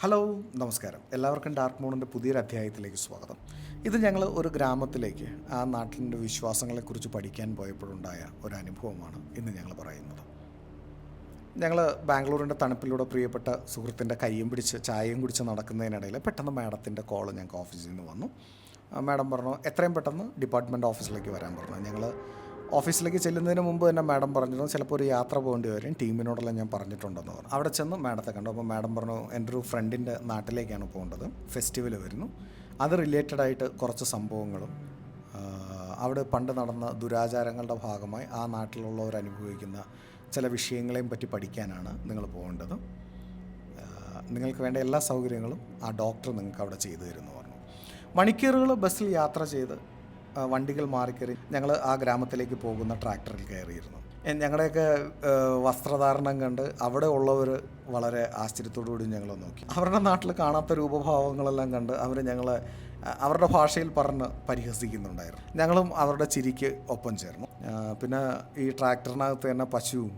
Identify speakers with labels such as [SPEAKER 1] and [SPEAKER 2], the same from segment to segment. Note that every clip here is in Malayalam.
[SPEAKER 1] ഹലോ നമസ്കാരം. എല്ലാവർക്കും ഡാർക്ക് മൂണിന്റെ പുതിയൊരു അധ്യായത്തിലേക്ക് സ്വാഗതം. ഇത് ഞങ്ങൾ ഒരു ഗ്രാമത്തിലേക്ക് ആ നാട്ടിന്റെ വിശ്വാസങ്ങളെക്കുറിച്ച് പഠിക്കാൻ പോയപ്പോഴുണ്ടായ ഒരു അനുഭവമാണ് ഇന്ന് ഞങ്ങൾ പറയുന്നത്. ഞങ്ങൾ ബാംഗ്ലൂരിന്റെ തണുപ്പിലൂടെ പ്രിയപ്പെട്ട സുഹൃത്തിന്റെ കയ്യും പിടിച്ച് ചായയും കുടിച്ച് നടക്കുന്നതിനിടയിൽ പെട്ടെന്ന് മാഡത്തിന്റെ കോൾ ഞങ്ങൾക്ക് ഓഫീസിൽ നിന്ന് വന്നു. മാഡം പറഞ്ഞു എത്രയും പെട്ടെന്ന് ഡിപ്പാർട്ട്മെന്റ് ഓഫീസിലേക്ക് വരാൻ പറഞ്ഞു. ഞങ്ങൾ ഓഫീസിലേക്ക് ചെല്ലുന്നതിന് മുമ്പ് തന്നെ മാഡം പറഞ്ഞിരുന്നു ചിലപ്പോൾ ഒരു യാത്ര പോകേണ്ടി വരും. ടീമിനോടെല്ലാം ഞാൻ പറഞ്ഞിട്ടുണ്ടെന്ന് പറഞ്ഞു. അവിടെ ചെന്ന് മാഡത്തെ കണ്ടു. അപ്പോൾ മാഡം പറഞ്ഞു എന്റെ ഒരു ഫ്രണ്ടിന്റെ നാട്ടിലേക്കാണ് പോകേണ്ടത്. ഫെസ്റ്റിവൽ വരുന്നു. അത് റിലേറ്റഡ് ആയിട്ട് കുറച്ച് സംഭവങ്ങളും അവിടെ പണ്ട് നടന്ന ദുരാചാരങ്ങളുടെ ഭാഗമായി ആ നാട്ടിലുള്ളവർ അനുഭവിക്കുന്ന ചില വിഷയങ്ങളെയും പറ്റി പഠിക്കാനാണ് നിങ്ങൾ പോകേണ്ടത്. നിങ്ങൾക്ക് വേണ്ട എല്ലാ സൗകര്യങ്ങളും ആ ഡോക്ടർ നിങ്ങൾക്ക് അവിടെ ചെയ്തു തരുമെന്ന് പറഞ്ഞു. മണിക്കൂറുകൾ ബസ്സിൽ യാത്ര ചെയ്ത് വണ്ടികൾ മാറിക്കറി ഞങ്ങൾ ആ ഗ്രാമത്തിലേക്ക് പോകുന്ന ട്രാക്ടറിൽ കയറിയിരുന്നു. ഞങ്ങളുടെയൊക്കെ വസ്ത്രധാരണം കണ്ട് അവിടെ ഉള്ളവർ വളരെ ആശ്ചര്യത്തോടു കൂടി ഞങ്ങളെ നോക്കി. അവരുടെ നാട്ടിൽ കാണാത്ത രൂപഭാവങ്ങളെല്ലാം കണ്ട് അവർ ഞങ്ങളെ അവരുടെ ഭാഷയിൽ പറഞ്ഞ് പരിഹസിക്കുന്നുണ്ടായിരുന്നു. ഞങ്ങളും അവരുടെ ചിരിക്ക് ഒപ്പം ചേർന്നു. പിന്നെ ഈ ട്രാക്ടറിനകത്ത് തന്നെ പശുവും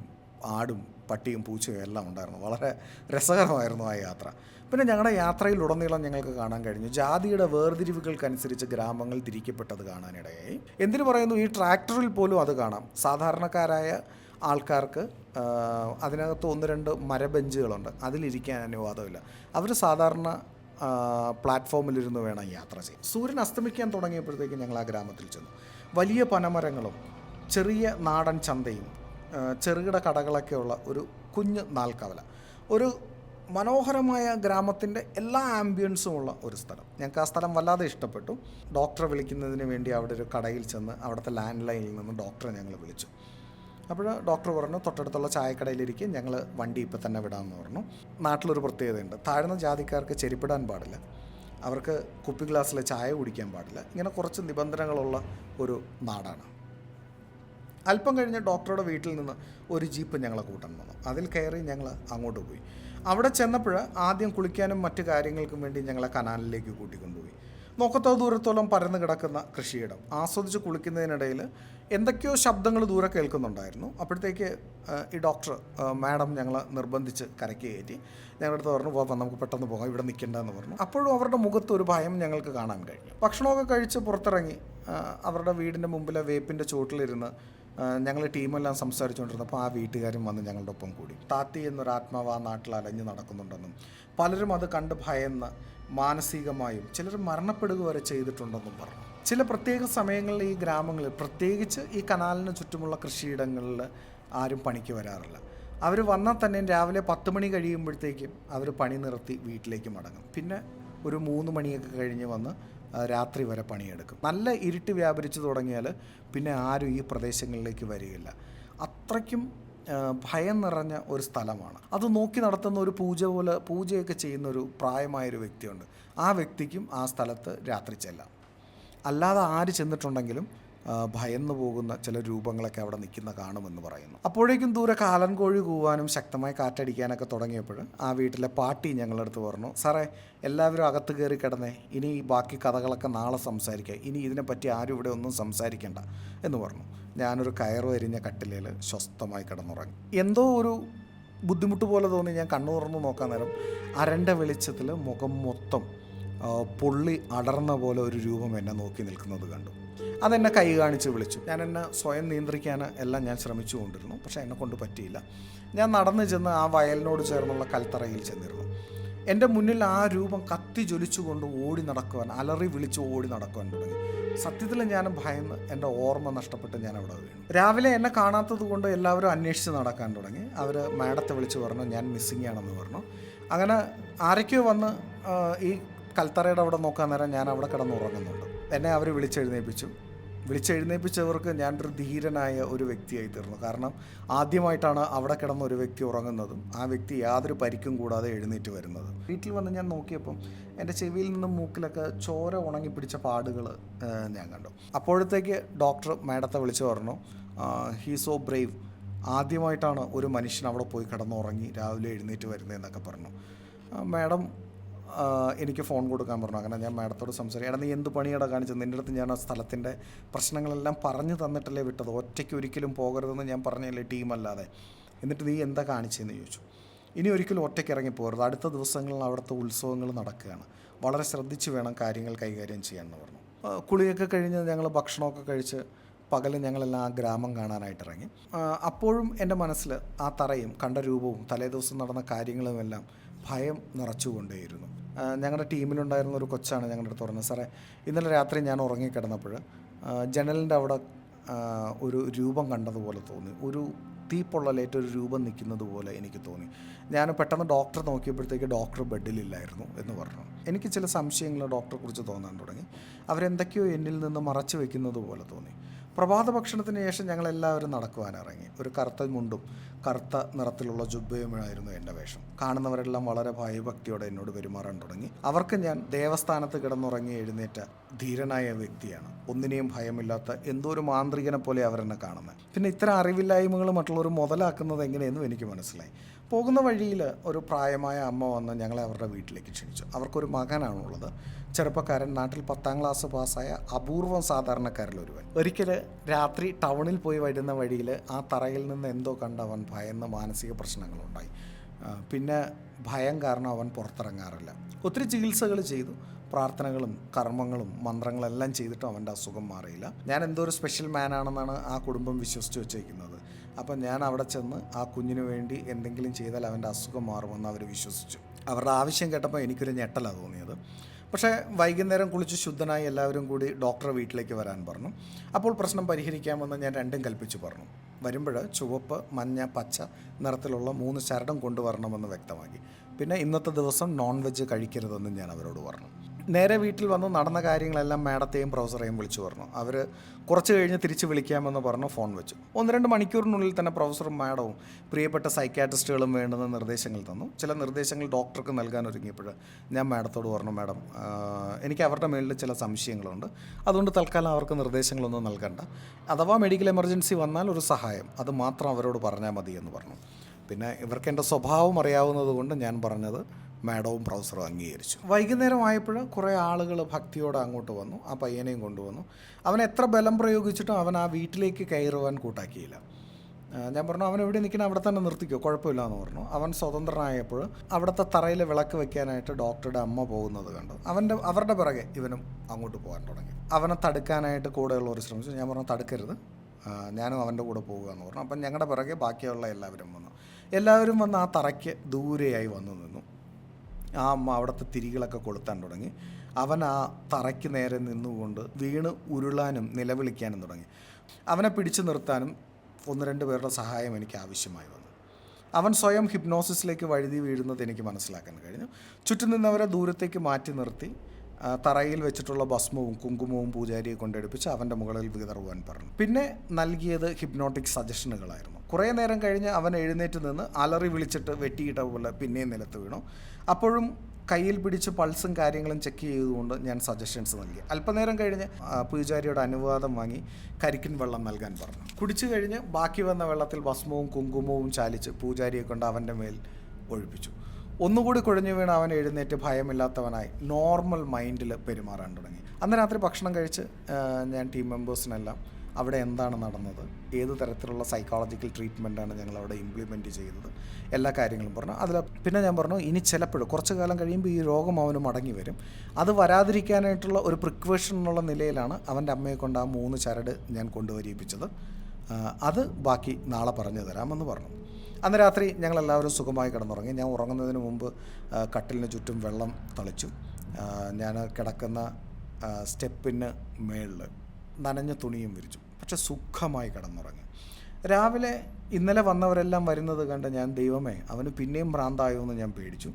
[SPEAKER 1] ആടും പട്ടിയും പൂച്ചയും എല്ലാം ഉണ്ടായിരുന്നു. വളരെ രസകരമായിരുന്നു ആ യാത്ര. പിന്നെ ഞങ്ങളുടെ യാത്രയിലുടനീളം ഞങ്ങൾക്ക് കാണാൻ കഴിഞ്ഞു. ജാതിയുടെ വേർതിരിവുകൾക്കനുസരിച്ച് ഗ്രാമങ്ങൾ തിരിക്കപ്പെട്ടത് കാണാനിടയായി. എന്തിനു പറയുന്നു? ഈ ട്രാക്ടറിൽ പോലും അത് കാണാം. സാധാരണക്കാരായ ആൾക്കാർക്ക് അതിനകത്ത് ഒന്ന് രണ്ട് മരബെഞ്ചുകളുണ്ട്. അതിലിരിക്കാൻ അനുവാദമില്ല. അവർ സാധാരണ പ്ലാറ്റ്ഫോമിലിരുന്ന് വേണം യാത്ര ചെയ്യാൻ. സൂര്യൻ അസ്തമിക്കാൻ തുടങ്ങിയപ്പോഴത്തേക്കും ഞങ്ങൾ ആ ഗ്രാമത്തിൽ ചെന്നു. വലിയ പനമരങ്ങളും ചെറിയ നാടൻ ചന്തയും ചെറുകിട കടകളൊക്കെയുള്ള ഒരു കുഞ്ഞ് നാൽക്കവല. ഒരു മനോഹരമായ ഗ്രാമത്തിന്റെ എല്ലാ ആംബിയൻസും ഉള്ള ഒരു സ്ഥലം. ഞങ്ങൾക്ക് ആ സ്ഥലം വല്ലാതെ ഇഷ്ടപ്പെട്ടു. ഡോക്ടറെ വിളിക്കുന്നതിന് വേണ്ടി അവിടെ ഒരു കടയിൽ ചെന്ന് അവിടുത്തെ ലാൻഡ് ലൈനിൽ നിന്ന് ഡോക്ടറെ ഞങ്ങൾ വിളിച്ചു. അപ്പോൾ ഡോക്ടർ പറഞ്ഞു തൊട്ടടുത്തുള്ള ചായക്കടയിലിരിക്കും ഞങ്ങൾ വണ്ടി ഇപ്പം തന്നെ വിടാമെന്ന് പറഞ്ഞു. നാട്ടിലൊരു പ്രത്യേകതയുണ്ട്. താഴ്ന്ന ജാതിക്കാർക്ക് ചെരിപ്പിടാൻ പാടില്ല. അവർക്ക് കുപ്പി ഗ്ലാസ്സിലെ ചായ കുടിക്കാൻ പാടില്ല. ഇങ്ങനെ കുറച്ച് നിബന്ധനകളുള്ള ഒരു നാടാണ്. അല്പം കഴിഞ്ഞ് ഡോക്ടറുടെ വീട്ടിൽ നിന്ന് ഒരു ജീപ്പ് ഞങ്ങളെ കൂട്ടാൻ വന്നു. അതിൽ കയറി ഞങ്ങൾ അങ്ങോട്ട് പോയി. അവിടെ ചെന്നപ്പോൾ ആദ്യം കുളിക്കാനും മറ്റു കാര്യങ്ങൾക്കും വേണ്ടി ഞങ്ങളെ കനാലിലേക്ക് കൂട്ടിക്കൊണ്ടുപോയി. നോക്കത്തോ ദൂരത്തോളം പരന്നു കിടക്കുന്ന കൃഷിയിടം. ആസ്വദിച്ച് കുളിക്കുന്നതിനിടയിൽ എന്തൊക്കെയോ ശബ്ദങ്ങൾ ദൂരെ കേൾക്കുന്നുണ്ടായിരുന്നു. അപ്പോഴത്തേക്ക് ഈ ഡോക്ടർ മാഡം ഞങ്ങളെ നിർബന്ധിച്ച് കരയ്ക്ക് കയറ്റി. ഞങ്ങളുടെ അടുത്ത് പറഞ്ഞു പോകാം നമുക്ക് പെട്ടെന്ന് പോകാം ഇവിടെ നിൽക്കേണ്ടതെന്ന് പറഞ്ഞു. അപ്പോഴും അവരുടെ മുഖത്ത് ഒരു ഭയം ഞങ്ങൾക്ക് കാണാൻ കഴിഞ്ഞു. ഭക്ഷണമൊക്കെ കഴിച്ച് പുറത്തിറങ്ങി അവരുടെ വീടിന്റെ മുമ്പിലെ വേപ്പിന്റെ ചോട്ടിലിരുന്ന് ഞങ്ങൾ ടീമെല്ലാം സംസാരിച്ചുകൊണ്ടിരുന്നപ്പോൾ ആ വീട്ടുകാരും വന്ന് ഞങ്ങളുടെ ഒപ്പം കൂടി. താത്തി എന്നൊരു ആത്മാവ് ആ നാട്ടിൽ അലഞ്ഞു നടക്കുന്നുണ്ടെന്നും പലരും അത് കണ്ട് ഭയന്ന് മാനസികമായും ചിലർ മരണപ്പെടുക വരെ ചെയ്തിട്ടുണ്ടെന്നും പറഞ്ഞു. ചില പ്രത്യേക സമയങ്ങളിൽ ഈ ഗ്രാമങ്ങളിൽ പ്രത്യേകിച്ച് ഈ കനാലിന് ചുറ്റുമുള്ള കൃഷിയിടങ്ങളിൽ ആരും പണിക്ക് വരാറില്ല. അവർ വന്നാൽ തന്നെ രാവിലെ പത്ത് മണി കഴിയുമ്പോഴത്തേക്കും അവർ പണി നിർത്തി വീട്ടിലേക്ക് മടങ്ങും. പിന്നെ ഒരു മൂന്ന് മണിയൊക്കെ കഴിഞ്ഞ് വന്ന് രാത്രി വരെ പണിയെടുക്കും. നല്ല ഇരുട്ട് വ്യാപരിച്ചു തുടങ്ങിയാൽ പിന്നെ ആരും ഈ പ്രദേശങ്ങളിലേക്ക് വരികയില്ല. അത്രയ്ക്കും ഭയം നിറഞ്ഞ ഒരു സ്ഥലമാണ്. അത് നോക്കി നടത്തുന്ന ഒരു പൂജ പോലെ പൂജയൊക്കെ ചെയ്യുന്ന ഒരു പ്രായമായൊരു വ്യക്തിയുണ്ട്. ആ വ്യക്തിക്കും ആ സ്ഥലത്ത് രാത്രി ചെല്ലാം. അല്ലാതെ ആര് ചെന്നിട്ടുണ്ടെങ്കിലും ഭയന്നു പോകുന്ന ചില രൂപങ്ങളൊക്കെ അവിടെ നിൽക്കുന്ന കാണുമെന്ന് പറയുന്നു. അപ്പോഴേക്കും ദൂരെ കാലൻ കോഴി കൂവാനും ശക്തമായി കാറ്റടിക്കാനൊക്കെ തുടങ്ങിയപ്പോൾ ആ വീട്ടിലെ പാട്ടി ഞങ്ങളടുത്ത് പറഞ്ഞു സാറേ എല്ലാവരും അകത്ത് കയറി കിടന്നേ ഇനി ബാക്കി കഥകളൊക്കെ നാളെ സംസാരിക്കുക ഇനി ഇതിനെപ്പറ്റി ആരും ഇവിടെ ഒന്നും സംസാരിക്കേണ്ട എന്ന് പറഞ്ഞു. ഞാനൊരു കയറ് എരിഞ്ഞ കട്ടിലേൽ സ്വസ്ഥമായി കിടന്നുറങ്ങി. എന്തോ ഒരു ബുദ്ധിമുട്ട് പോലെ തോന്നി ഞാൻ കണ്ണു തുറന്ന് നോക്കാൻ നേരം. അരണ്ട വെളിച്ചത്തിൽ മുഖം മൊത്തം പുള്ളി പൊള്ളി അടർന്ന പോലെ ഒരു രൂപം എന്നെ നോക്കി നിൽക്കുന്നത് കണ്ടു. അതെന്നെ കൈ കാണിച്ച് വിളിച്ചു. ഞാൻ എന്നെ സ്വയം നിയന്ത്രിക്കാൻ എല്ലാം ഞാൻ ശ്രമിച്ചുകൊണ്ടിരുന്നു പക്ഷേ എന്നെ കൊണ്ട് പറ്റിയില്ല. ഞാൻ നടന്നു ചെന്ന് ആ വയലിനോട് ചേർന്നുള്ള കൽത്തറയിൽ ചെന്നിരുന്നു. എന്റെ മുന്നിൽ ആ രൂപം കത്തി ജ്വലിച്ചുകൊണ്ട് ഓടി നടക്കുവാൻ അലറി വിളിച്ച് ഓടി നടക്കുവാൻ തുടങ്ങി. സത്യത്തിൽ ഞാൻ ഭയന്ന് എന്റെ ഓർമ്മ നഷ്ടപ്പെട്ട് ഞാൻ അവിടെ വീണു. രാവിലെ എന്നെ കാണാത്തത് കൊണ്ട് എല്ലാവരും അന്വേഷിച്ച് നടക്കാൻ തുടങ്ങി. അവർ മാഡത്തെ വിളിച്ച് പറഞ്ഞു ഞാൻ മിസ്സിംഗ് ആണെന്ന് പറഞ്ഞു. അങ്ങനെ ആരൊക്കെയോ വന്ന് ഈ കൽത്തറയുടെ അവിടെ നോക്കാൻ നേരം ഞാൻ അവിടെ കിടന്നുറങ്ങുന്നുണ്ട്. എന്നെ അവർ വിളിച്ചെഴുന്നേൽപ്പിച്ചു വിളിച്ചെഴുന്നേൽപ്പിച്ചവർക്ക് ഞാനൊരു ധീരനായ ഒരു വ്യക്തിയായി തീർന്നു. കാരണം ആദ്യമായിട്ടാണ് അവിടെ കിടന്ന ഒരു വ്യക്തി ഉറങ്ങുന്നതും ആ വ്യക്തി യാതൊരു പരിക്കും കൂടാതെ എഴുന്നേറ്റ് വരുന്നത്. വീട്ടിൽ വന്ന് ഞാൻ നോക്കിയപ്പം എന്റെ ചെവിയിൽ നിന്നും മൂക്കിലൊക്കെ ചോര ഉണങ്ങി പിടിച്ച പാടുകൾ ഞാൻ കണ്ടു. അപ്പോഴത്തേക്ക് ഡോക്ടർ മാഡത്തെ വിളിച്ച് പറഞ്ഞു ഹീ സോ ബ്രേവ് ആദ്യമായിട്ടാണ് ഒരു മനുഷ്യൻ അവിടെ പോയി കിടന്നുറങ്ങി രാവിലെ എഴുന്നേറ്റ് വരുന്നതെന്നൊക്കെ പറഞ്ഞു. മാഡം എനിക്ക് ഫോൺ കൊടുക്കാൻ പറഞ്ഞു. അങ്ങനെ ഞാൻ മാഡത്തോട് സംസാരിക്കും എടാ നീ എന്ത് പണിയാടാ കാണിച്ചത്? നിന്റെ അടുത്ത് ഞാൻ ആ സ്ഥലത്തിന്റെ പ്രശ്നങ്ങളെല്ലാം പറഞ്ഞു തന്നിട്ടല്ലേ വിട്ടത്. ഒറ്റയ്ക്ക് ഒരിക്കലും പോകരുതെന്ന് ഞാൻ പറഞ്ഞല്ലേ ടീമല്ലാതെ. എന്നിട്ട് നീ എന്താ കാണിച്ചതെന്ന് ചോദിച്ചു. ഇനി ഒരിക്കലും ഒറ്റയ്ക്ക് ഇറങ്ങി പോകരുത്. അടുത്ത ദിവസങ്ങളിൽ അവിടുത്തെ ഉത്സവങ്ങൾ നടക്കുകയാണ്. വളരെ ശ്രദ്ധിച്ച് വേണം കാര്യങ്ങൾ കൈകാര്യം ചെയ്യാമെന്ന് പറഞ്ഞു. കുളിയൊക്കെ കഴിഞ്ഞ് ഞങ്ങൾ ഭക്ഷണമൊക്കെ കഴിച്ച് പകൽ ഞങ്ങളെല്ലാം ആ ഗ്രാമം കാണാനായിട്ട് ഇറങ്ങി. അപ്പോഴും എന്റെ മനസ്സിൽ ആ തറയും കണ്ട രൂപവും തലേദിവസം നടന്ന കാര്യങ്ങളുമെല്ലാം ഭയം നിറച്ചുകൊണ്ടേയിരുന്നു. ഞങ്ങളുടെ ടീമിലുണ്ടായിരുന്ന ഒരു കൊച്ചാണ് ഞങ്ങളുടെ അടുത്ത് പറഞ്ഞത് സാറേ ഇന്നലെ രാത്രി ഞാൻ ഉറങ്ങിക്കിടന്നപ്പോൾ ജനലിന്റെ അവിടെ ഒരു രൂപം കണ്ടതുപോലെ തോന്നി. ഒരു തീപ്പൊള്ളലേറ്റ് ഒരു രൂപം നിൽക്കുന്നത് പോലെ എനിക്ക് തോന്നി. ഞാൻ പെട്ടെന്ന് ഡോക്ടറെ നോക്കിയപ്പോഴത്തേക്ക് ഡോക്ടർ ബെഡിലില്ലായിരുന്നു എന്ന് പറഞ്ഞു. എനിക്ക് ചില സംശയങ്ങൾ ഡോക്ടറെ കുറിച്ച് തോന്നാൻ തുടങ്ങി. അവരെന്തൊക്കെയോ എന്നിൽ നിന്ന് മറച്ചു വെക്കുന്നത് പോലെ തോന്നി. പ്രഭാത ഭക്ഷണത്തിന് ശേഷം ഞങ്ങളെല്ലാവരും നടക്കുവാനിറങ്ങി. ഒരു കറുത്ത മുണ്ടും കറുത്ത നിറത്തിലുള്ള ജുബയുമായിരുന്നു എന്റെ വേഷം. കാണുന്നവരെല്ലാം വളരെ ഭയഭക്തിയോടെ എന്നോട് പെരുമാറാൻ തുടങ്ങി. അവർക്ക് ഞാൻ ദേവസ്ഥാനത്ത് കിടന്നുറങ്ങി എഴുന്നേറ്റ ധീരനായ വ്യക്തിയാണ്. ഒന്നിനെയും ഭയമില്ലാത്ത എന്തോ ഒരു മാന്ത്രികനെ പോലെ അവരെന്നെ കാണുന്നത്. പിന്നെ ഇത്തരം അറിവില്ലായ്മകൾ മറ്റുള്ളവർ മുതലാക്കുന്നത് എങ്ങനെയെന്നും എനിക്ക് മനസ്സിലായി. പോകുന്ന വഴിയിൽ ഒരു പ്രായമായ അമ്മ വന്ന് ഞങ്ങളെ അവരുടെ വീട്ടിലേക്ക് ക്ഷണിച്ചു. അവർക്കൊരു മകനാണുള്ളത്. ചെറുപ്പക്കാരൻ നാട്ടിൽ പത്താം ക്ലാസ് പാസ്സായ അപൂർവം സാധാരണക്കാരിൽ ഒരുവൻ. ഒരിക്കൽ രാത്രി ടൗണിൽ പോയി വരുന്ന വഴിയിൽ ആ തറയിൽ നിന്ന് എന്തോ കണ്ട് അവൻ ഭയന്ന് മാനസിക പ്രശ്നങ്ങളുണ്ടായി. പിന്നെ ഭയം കാരണം അവൻ പുറത്തിറങ്ങാറില്ല. ഒത്തിരി ചികിത്സകൾ ചെയ്തു. പ്രാർത്ഥനകളും കർമ്മങ്ങളും മന്ത്രങ്ങളെല്ലാം ചെയ്തിട്ടും അവന്റെ അസുഖം മാറിയില്ല. ഞാൻ എന്തോ ഒരു സ്പെഷ്യൽ മാനാണെന്നാണ് ആ കുടുംബം വിശ്വസിച്ച് വെച്ചേക്കുന്നത് അപ്പം ഞാൻ അവിടെ ചെന്ന് ആ കുഞ്ഞിന് വേണ്ടി എന്തെങ്കിലും ചെയ്താൽ അവന്റെ അസുഖം മാറുമെന്ന് അവർ വിശ്വസിച്ചു. അവരുടെ ആവശ്യം കേട്ടപ്പോൾ എനിക്കൊരു ഞെട്ടലാണ് തോന്നിയത്. പക്ഷേ വൈകുന്നേരം കുളിച്ച് ശുദ്ധനായി എല്ലാവരും കൂടി ഡോക്ടറെ വീട്ടിലേക്ക് വരാൻ പറഞ്ഞു. അപ്പോൾ പ്രശ്നം പരിഹരിക്കാമെന്ന് ഞാൻ രണ്ടും കൽപ്പിച്ചു പറഞ്ഞു. വരുമ്പോൾ ചുവപ്പ് മഞ്ഞ പച്ച നിറത്തിലുള്ള മൂന്ന് ശരടം കൊണ്ടുവരണമെന്ന് വ്യക്തമാക്കി. പിന്നെ ഇന്നത്തെ ദിവസം നോൺ വെജ് കഴിക്കരുതെന്നും ഞാൻ അവരോട് പറഞ്ഞു. നേരെ വീട്ടിൽ വന്ന് നടന്ന കാര്യങ്ങളെല്ലാം മാഡത്തെയും പ്രൊഫസറേയും വിളിച്ചു പറഞ്ഞു. അവർ കുറച്ച് കഴിഞ്ഞ് തിരിച്ച് വിളിക്കാമെന്ന് പറഞ്ഞു ഫോൺ വെച്ചു. ഒന്ന് രണ്ട് മണിക്കൂറിനുള്ളിൽ തന്നെ പ്രൊഫസറും മാഡവും പ്രിയപ്പെട്ട സൈക്കാട്രിസ്റ്റുകളും വേണ്ടുന്ന നിർദ്ദേശങ്ങൾ തന്നു. ചില നിർദ്ദേശങ്ങൾ ഡോക്ടർക്ക് നൽകാൻ ഒരുങ്ങിയപ്പോൾ ഞാൻ മാഡത്തോട് പറഞ്ഞു മാഡം എനിക്ക് അവരുടെ മേളിൽ ചില സംശയങ്ങളുണ്ട്. അതുകൊണ്ട് തൽക്കാലം അവർക്ക് നിർദ്ദേശങ്ങളൊന്നും നൽകണ്ട. അഥവാ മെഡിക്കൽ എമർജൻസി വന്നാൽ ഒരു സഹായം. അത് മാത്രം അവരോട് പറഞ്ഞാൽ മതി എന്ന് പറഞ്ഞു. പിന്നെ ഇവർക്ക് എന്റെ സ്വഭാവം അറിയാവുന്നത് കൊണ്ട് ഞാൻ പറഞ്ഞത് മാഡവും പ്രൊഫസറും അംഗീകരിച്ചു. വൈകുന്നേരം ആയപ്പോൾ കുറേ ആളുകൾ ഭക്തിയോടെ അങ്ങോട്ട് വന്നു. ആ പയ്യനെയും കൊണ്ടുവന്നു. അവൻ എത്ര ബലം പ്രയോഗിച്ചിട്ടും അവൻ ആ വീട്ടിലേക്ക് കയറുവാൻ കൂട്ടാക്കിയില്ല. ഞാൻ പറഞ്ഞു അവൻ എവിടെ നിൽക്കണം? അവിടെ തന്നെ നിർത്തിക്കോ. കുഴപ്പമില്ല എന്ന് പറഞ്ഞു. അവൻ സ്വതന്ത്രനായപ്പോൾ അവിടുത്തെ തറയിൽ വിളക്ക് വെക്കാനായിട്ട് ഡോക്ടറുടെ അമ്മ പോകുന്നത് കണ്ടു. അവന്റെ അവരുടെ പിറകെ ഇവനും അങ്ങോട്ട് പോകാൻ തുടങ്ങി. അവനെ തടുക്കാനായിട്ട് കൂടെയുള്ളവർ ശ്രമിച്ചു. ഞാൻ പറഞ്ഞു തടുക്കരുത്. ഞാനും അവന്റെ കൂടെ പോകുക എന്ന് പറഞ്ഞു. അപ്പം ഞങ്ങളുടെ പിറകെ ബാക്കിയുള്ള എല്ലാവരും വന്നു. എല്ലാവരും വന്ന് ആ തറയ്ക്ക് ദൂരെയായി വന്നു ആ അവിടുത്തെ തിരികളൊക്കെ കൊളുത്താൻ തുടങ്ങി. അവൻ ആ തറയ്ക്ക് നേരെ നിന്നുകൊണ്ട് വീണ് ഉരുളാനും നിലവിളിക്കാനും തുടങ്ങി. അവനെ പിടിച്ചു നിർത്താനും ഒന്ന് രണ്ട് പേരുടെ സഹായം എനിക്ക് ആവശ്യമായി വന്നു. അവൻ സ്വയം ഹിപ്നോസിസിലേക്ക് വഴുതി വീഴുന്നത് എനിക്ക് മനസ്സിലാക്കാൻ കഴിഞ്ഞു. ചുറ്റും നിന്നവരെ ദൂരത്തേക്ക് മാറ്റി നിർത്തി. തറയിൽ വെച്ചിട്ടുള്ള ഭസ്മവും കുങ്കുമവും പൂജാരിയെ കൊണ്ടെടുപ്പിച്ച് അവന്റെ മുകളിൽ വിതറുവാൻ പറഞ്ഞു. പിന്നെ നൽകിയത് ഹിപ്നോട്ടിക് സജഷനുകളായിരുന്നു കുറേ നേരം കഴിഞ്ഞ് അവൻ എഴുന്നേറ്റ് നിന്ന് അലറി വിളിച്ചിട്ട് വെട്ടിയിട്ട പോലെ പിന്നെയും നിലത്ത് വീണു. അപ്പോഴും കയ്യിൽ പിടിച്ച് പൾസും കാര്യങ്ങളും ചെക്ക് ചെയ്തുകൊണ്ട് ഞാൻ സജഷൻസ് നൽകി. അല്പനേരം കഴിഞ്ഞ് പൂജാരിയുടെ അനുവാദം വാങ്ങി കരിക്കിൻ വെള്ളം നൽകാൻ പറഞ്ഞു. കുടിച്ചു കഴിഞ്ഞ് ബാക്കി വന്ന വെള്ളത്തിൽ ഭസ്മവും കുങ്കുമവും ചാലിച്ച് പൂജാരിയെ കൊണ്ട് അവന്റെ മേൽ ഒഴിപ്പിച്ചു. ഒന്നുകൂടി കുഴഞ്ഞു വീണ് അവൻ എഴുന്നേറ്റ് ഭയമില്ലാത്തവനായി നോർമൽ മൈൻഡിൽ പെരുമാറാൻ തുടങ്ങി. അന്ന് രാത്രി ഭക്ഷണം കഴിച്ച് ഞാൻ ടീം മെമ്പേഴ്സിനെല്ലാം അവിടെ എന്താണ് നടന്നത്? ഏത് തരത്തിലുള്ള സൈക്കോളജിക്കൽ ട്രീറ്റ്മെന്റാണ് ഞങ്ങൾ അവിടെ ഇംപ്ലിമെന്റ് ചെയ്തത്? എല്ലാ കാര്യങ്ങളും പറഞ്ഞു. അതിൽ പിന്നെ ഞാൻ പറഞ്ഞു ഇനി ചിലപ്പോൾ കുറച്ച് കാലം കഴിയുമ്പോൾ ഈ രോഗം അവന് മടങ്ങി വരും. അത് വരാതിരിക്കാനായിട്ടുള്ള ഒരു പ്രിക്വേഷൻ എന്നുള്ള നിലയിലാണ് അവന്റെ അമ്മയെ കൊണ്ട് ആ മൂന്ന് ചരട് ഞാൻ കൊണ്ടുവരിപ്പിച്ചത് അത് ബാക്കി നാളെ പറഞ്ഞു തരാമെന്ന് പറഞ്ഞു. അന്ന് രാത്രി ഞങ്ങളെല്ലാവരും സുഖമായി കിടന്നുറങ്ങി. ഞാൻ ഉറങ്ങുന്നതിന് മുമ്പ് കട്ടിലിന് ചുറ്റും വെള്ളം തളിച്ചു. ഞാൻ കിടക്കുന്ന സ്റ്റെപ്പിന് മേളിൽ നനഞ്ഞ തുണിയും വിരിച്ചു. പക്ഷെ സുഖമായി കിടന്നുറങ്ങി. രാവിലെ ഇന്നലെ വന്നവരെല്ലാം വരുന്നത് കണ്ട് ഞാൻ ദൈവമേ അവന് പിന്നെയും ഭ്രാന്തായോ എന്ന് ഞാൻ പേടിച്ചു.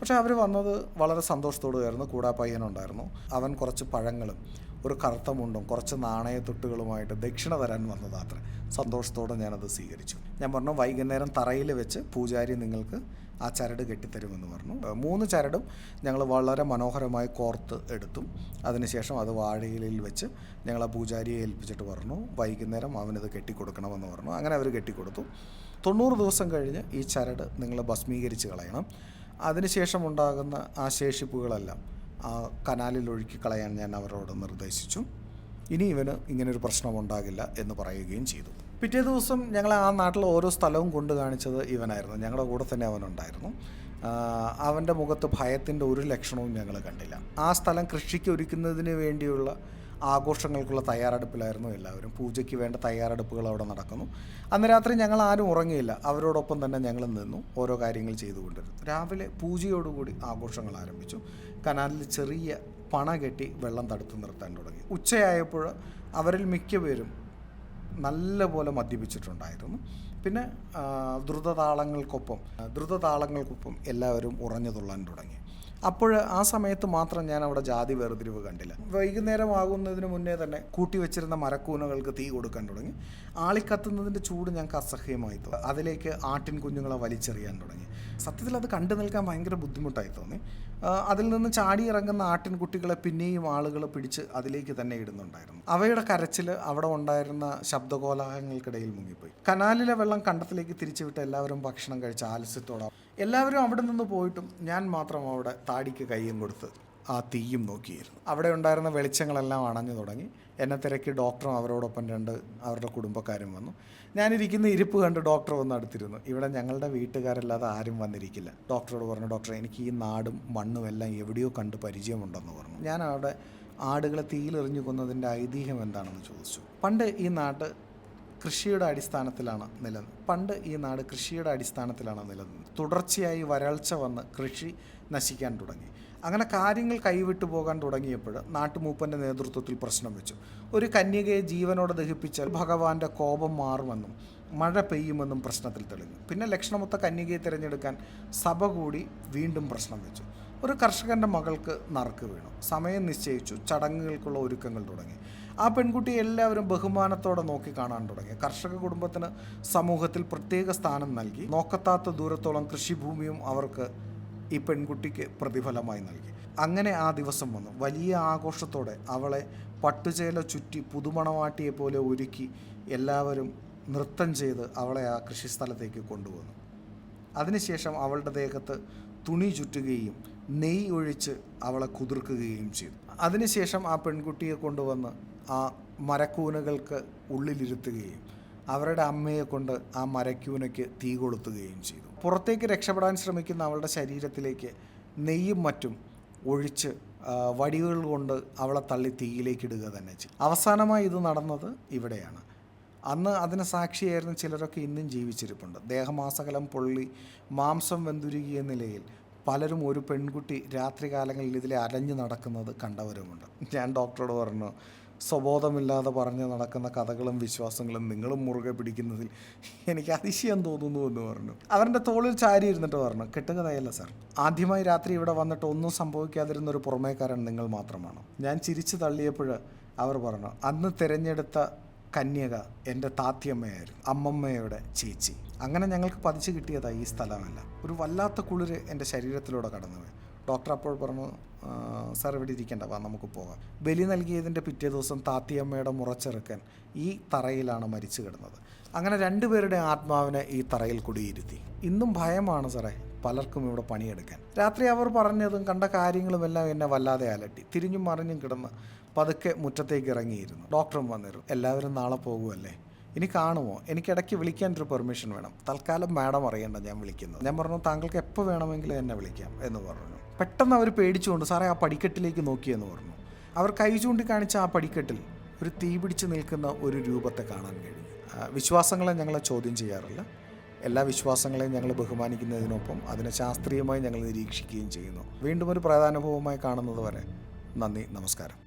[SPEAKER 1] പക്ഷേ അവർ വന്നത് വളരെ സന്തോഷത്തോടുമായിരുന്നു കൂടാ പയ്യനുണ്ടായിരുന്നു. അവൻ കുറച്ച് പഴങ്ങളും ഒരു കറുത്ത മുണ്ടും കുറച്ച് നാണയത്തൊട്ടുകളുമായിട്ട് ദക്ഷിണ തരാൻ വന്നതാത്ര സന്തോഷത്തോടെ ഞാനത് സ്വീകരിച്ചു. ഞാൻ പറഞ്ഞു വൈകുന്നേരം തറയിൽ വെച്ച് പൂജാരി നിങ്ങൾക്ക് ആ ചരട് കെട്ടിത്തരുമെന്ന് പറഞ്ഞു. മൂന്ന് ചരടും ഞങ്ങൾ വളരെ മനോഹരമായി കോർത്ത് എടുത്തു. അതിനുശേഷം അത് വാഴയിലയിൽ വെച്ച് ഞങ്ങൾ ആ പൂജാരിയെ ഏൽപ്പിച്ചിട്ട് പറഞ്ഞു വൈകുന്നേരം അവനത് കെട്ടിക്കൊടുക്കണമെന്ന് പറഞ്ഞു. അങ്ങനെ അവർ കെട്ടിക്കൊടുത്തു. തൊണ്ണൂറ് ദിവസം കഴിഞ്ഞ് ഈ ചരട് നിങ്ങൾ ഭസ്മീകരിച്ച് കളയണം. അതിനുശേഷം ഉണ്ടാകുന്ന ആ ശേഷിപ്പുകളെല്ലാം കനാലിൽ ഒഴുക്കി കളയാൻ ഞാൻ അവരോട് നിർദ്ദേശിച്ചു. ഇനി ഇവന് ഇങ്ങനൊരു പ്രശ്നം ഉണ്ടാകില്ല എന്ന് പറയുകയും ചെയ്തു. പിറ്റേ ദിവസം ഞങ്ങൾ ആ നാട്ടിലെ ഓരോ സ്ഥലവും കൊണ്ട് കാണിച്ചത് ഇവനായിരുന്നു. ഞങ്ങളുടെ കൂടെ തന്നെ അവനുണ്ടായിരുന്നു. അവന്റെ മുഖത്ത് ഭയത്തിന്റെ ഒരു ലക്ഷണവും ഞങ്ങൾ കണ്ടില്ല. ആ സ്ഥലം കൃഷിക്ക് ഒരുക്കുന്നതിന് വേണ്ടിയുള്ള ആഘോഷങ്ങൾക്കുള്ള തയ്യാറെടുപ്പിലായിരുന്നു എല്ലാവരും. പൂജയ്ക്ക് വേണ്ട തയ്യാറെടുപ്പുകൾ അവിടെ നടക്കുന്നു. അന്ന് രാത്രി ഞങ്ങൾ ആരും ഉറങ്ങിയില്ല. അവരോടൊപ്പം തന്നെ ഞങ്ങൾ നിന്നു. ഓരോ കാര്യങ്ങൾ ചെയ്തുകൊണ്ടിരുന്നു. രാവിലെ പൂജയോടുകൂടി ആഘോഷങ്ങൾ ആരംഭിച്ചു. കനാലിൽ ചെറിയ പണ കെട്ടി വെള്ളം തടുത്തു നിർത്താൻ തുടങ്ങി. ഉച്ചയായപ്പോൾ അവരിൽ മിക്കപേരും നല്ലപോലെ മദ്യപിച്ചിട്ടുണ്ടായിരുന്നു. പിന്നെ ദ്രുത ദ്രുതതാളങ്ങൾക്കൊപ്പം ദ്രുത ദ്രുതതാളങ്ങൾക്കൊപ്പം എല്ലാവരും ഉറഞ്ഞു തുള്ളാൻ തുടങ്ങി. അപ്പോൾ ആ സമയത്ത് മാത്രം ഞാൻ അവിടെ ജാതി വേർതിരിവ് കണ്ടില്ല. വൈകുന്നേരം ആകുന്നതിന് മുന്നേ തന്നെ കൂട്ടി വെച്ചിരുന്ന മരക്കൂനകൾക്ക് തീ കൊടുക്കാൻ തുടങ്ങി. ആളിക്കത്തുന്നതിന്റെ ചൂട് ഞങ്ങൾക്ക് അസഹ്യമായി തോന്നി. അതിലേക്ക് ആട്ടിൻ കുഞ്ഞുങ്ങളെ വലിച്ചെറിയാൻ തുടങ്ങി. സത്യത്തിൽ അത് കണ്ടു നിൽക്കാൻ ഭയങ്കര ബുദ്ധിമുട്ടായി തോന്നി. അതിൽ നിന്ന് ചാടി ഇറങ്ങുന്ന ആട്ടിൻകുട്ടികളെ പിന്നെയും ആളുകൾ പിടിച്ച് അതിലേക്ക് തന്നെ ഇടുന്നുണ്ടായിരുന്നു. അവയുടെ കരച്ചിൽ അവിടെ ഉണ്ടായിരുന്ന ശബ്ദകോലാഹങ്ങൾക്കിടയിൽ മുങ്ങിപ്പോയി. കനാലിലെ വെള്ളം കണ്ടത്തിലേക്ക് തിരിച്ചുവിട്ട് എല്ലാവരും ഭക്ഷണം കഴിച്ച് ആലസ്യത്തോടെ എല്ലാവരും അവിടെ നിന്ന് പോയിട്ടും ഞാൻ മാത്രം അവിടെ താടിക്ക് കയ്യും കൊടുത്ത് ആ തീയും നോക്കിയിരുന്നു. അവിടെ ഉണ്ടായിരുന്ന വെളിച്ചങ്ങളെല്ലാം അണഞ്ഞു തുടങ്ങി. എന്നെ തിരക്കി ഡോക്ടറും അവരോടൊപ്പം രണ്ട് അവരുടെ കുടുംബക്കാരും വന്നു. ഞാനിരിക്കുന്ന ഇരിപ്പ് കണ്ട് ഡോക്ടർ വന്ന് അടുത്തിരുന്നു. ഇവിടെ ഞങ്ങളുടെ വീട്ടുകാരല്ലാതെ ആരും വന്നിരിക്കില്ല. ഡോക്ടറോട് പറഞ്ഞു ഡോക്ടറെ എനിക്ക് ഈ നാടും മണ്ണും എല്ലാം എവിടെയോ കണ്ട് പരിചയമുണ്ടെന്ന് പറഞ്ഞു. ഞാൻ അവിടെ ആടുകളെ തീയിലെറിഞ്ഞു കൊന്നതിന്റെ ഐതിഹ്യം എന്താണെന്ന് ചോദിച്ചു. പണ്ട് ഈ നാട് കൃഷിയുടെ അടിസ്ഥാനത്തിലാണ് നിലനിന്നത്. പണ്ട് ഈ നാട് കൃഷിയുടെ അടിസ്ഥാനത്തിലാണ് നിലനിന്നത്. തുടർച്ചയായി വരൾച്ച വന്ന് കൃഷി നശിക്കാൻ തുടങ്ങി. അങ്ങനെ കാര്യങ്ങൾ കൈവിട്ടു പോകാൻ തുടങ്ങിയപ്പോൾ നാട്ടുമൂപ്പന്റെ നേതൃത്വത്തിൽ പ്രശ്നം വെച്ചു. ഒരു കന്യകയെ ജീവനോടെ ദഹിപ്പിച്ചാൽ ഭഗവാന്റെ കോപം മാറുമെന്നും മഴ പെയ്യുമെന്നും പ്രശ്നത്തിൽ തെളിഞ്ഞു. പിന്നെ ലക്ഷണമൊത്ത കന്യകയെ തിരഞ്ഞെടുക്കാൻ സഭ കൂടി വീണ്ടും പ്രശ്നം വെച്ചു. ഒരു കർഷകന്റെ മകൾക്ക് നറുക്ക് വീണു. സമയം നിശ്ചയിച്ചു. ചടങ്ങുകൾക്കുള്ള ഒരുക്കങ്ങൾ തുടങ്ങി. ആ പെൺകുട്ടിയെ എല്ലാവരും ബഹുമാനത്തോടെ നോക്കി കാണാൻ തുടങ്ങി. കർഷക കുടുംബത്തിന് സമൂഹത്തിൽ പ്രത്യേക സ്ഥാനം നൽകി. നോക്കത്താത്ത ദൂരത്തോളം കൃഷിഭൂമിയും അവർക്ക് ഈ പെൺകുട്ടിക്ക് പ്രതിഫലമായി നൽകി. അങ്ങനെ ആ ദിവസം വന്നു. വലിയ ആഘോഷത്തോടെ അവളെ പട്ടുചേല ചുറ്റി പുതുമണവാട്ടിയെ പോലെ ഒരുക്കി എല്ലാവരും നൃത്തം ചെയ്ത് അവളെ ആ കൃഷിസ്ഥലത്തേക്ക് കൊണ്ടുവന്നു. അതിനുശേഷം അവളുടെ ദേഹത്ത് തുണി ചുറ്റുകയും നെയ്യ് ഒഴിച്ച് അവളെ കുതിർക്കുകയും ചെയ്തു. അതിനുശേഷം ആ പെൺകുട്ടിയെ കൊണ്ടുവന്ന് ആ മരക്കൂനകൾക്ക് ഉള്ളിലിരുത്തുകയും അവരുടെ അമ്മയെ കൊണ്ട് ആ മരക്കൂനയ്ക്ക് തീ കൊളുത്തുകയും ചെയ്തു. പുറത്തേക്ക് രക്ഷപ്പെടാൻ ശ്രമിക്കുന്ന അവളുടെ ശരീരത്തിലേക്ക് നെയ്യും മറ്റും ഒഴിച്ച് വടികൾ കൊണ്ട് അവളെ തള്ളി തീയിലേക്ക് ഇടുക തന്നെ ചെയ്തു. അവസാനമായി ഇത് നടന്നത് ഇവിടെയാണ്. അന്ന് അതിന് സാക്ഷിയായിരുന്ന ചിലരൊക്കെ ഇന്നും ജീവിച്ചിരിപ്പുണ്ട്. ദേഹമാസകലം പൊള്ളി മാംസം വെന്തുരുകിയ നിലയിൽ പലരും ഒരു പെൺകുട്ടി രാത്രികാലങ്ങളിൽ ഇതിലെ അലഞ്ഞു നടക്കുന്നത് കണ്ടവരുമുണ്ട്. ഞാൻ ഡോക്ടറോട് പറഞ്ഞു സ്വബോധമില്ലാതെ പറഞ്ഞ് നടക്കുന്ന കഥകളും വിശ്വാസങ്ങളും നിങ്ങളും മുറുകെ പിടിക്കുന്നതിൽ എനിക്ക് അതിശയം തോന്നുന്നു എന്ന് പറഞ്ഞു. അവരുടെ തോളിൽ ചാരി ഇരുന്നിട്ട് പറഞ്ഞു കെട്ടുകഥയല്ല സാർ. ആദ്യമായി രാത്രി ഇവിടെ വന്നിട്ട് ഒന്നും സംഭവിക്കാതിരുന്ന ഒരു പുറമേക്കാരൻ നിങ്ങൾ മാത്രമാണ്. ഞാൻ ചിരിച്ചു തള്ളിയപ്പോൾ അവർ പറഞ്ഞു അന്ന് തിരഞ്ഞെടുത്ത കന്യക എന്റെ താത്തിയമ്മയായിരുന്നു അമ്മമ്മയുടെ ചേച്ചി. അങ്ങനെ ഞങ്ങൾക്ക് പതിച്ചു കിട്ടിയതാണ് ഈ സ്ഥലമല്ല. ഒരു വല്ലാത്ത കുളിര് എന്റെ ശരീരത്തിലൂടെ കടന്നു ഡോക്ടർ അപ്പോൾ പറഞ്ഞു "ആ, സാർ ഇവിടെ ഇരിക്കേണ്ട വാ നമുക്ക് പോകാം. ബലി നൽകിയതിന്റെ പിറ്റേ ദിവസം താത്തിയമ്മയുടെ മുറച്ചെറുക്കൻ ഈ തറയിലാണ് മരിച്ചു കിടന്നത്. അങ്ങനെ രണ്ടുപേരുടെ ആത്മാവിനെ ഈ തറയിൽ കുടിയിരുത്തി. ഇന്നും ഭയമാണ് സാറേ പലർക്കും ഇവിടെ പണിയെടുക്കാൻ. രാത്രി അവർ പറഞ്ഞതും കണ്ട കാര്യങ്ങളും എല്ലാം എന്നെ വല്ലാതെ അലട്ടി. തിരിഞ്ഞും മറിഞ്ഞും കിടന്ന് പതുക്കെ മുറ്റത്തേക്ക് ഇറങ്ങിയിരുന്നു. ഡോക്ടറും വന്നിരുന്നു. എല്ലാവരും നാളെ പോകുമല്ലേ ഇനി കാണുമോ? എനിക്ക് ഇടയ്ക്ക് വിളിക്കാൻ ഒരു പെർമിഷൻ വേണം. തൽക്കാലം മാഡം അറിയണ്ട ഞാൻ വിളിക്കുന്നത്. ഞാൻ പറഞ്ഞു താങ്കൾക്ക് എപ്പോൾ വേണമെങ്കിലും എന്നെ വിളിക്കാം എന്ന് പറഞ്ഞു. പെട്ടെന്ന് അവർ പേടിച്ചുകൊണ്ട് സാറേ ആ പടിക്കെട്ടിലേക്ക് നോക്കിയെന്ന് പറഞ്ഞു. അവർ കൈ ചൂണ്ടിക്കാണിച്ച ആ പടിക്കെട്ടിൽ ഒരു തീ പിടിച്ച് നിൽക്കുന്ന ഒരു രൂപത്തെ കാണാൻ കഴിഞ്ഞു. വിശ്വാസങ്ങളെ ഞങ്ങളെ ചോദ്യം ചെയ്യാറില്ല. എല്ലാ വിശ്വാസങ്ങളെയും ഞങ്ങൾ ബഹുമാനിക്കുന്നതിനൊപ്പം അതിനെ ശാസ്ത്രീയമായി ഞങ്ങൾ നിരീക്ഷിക്കുകയും ചെയ്യുന്നു. വീണ്ടും ഒരു പ്രധാനുഭവമായി കാണുന്നത് വരെ. നന്ദി നമസ്കാരം.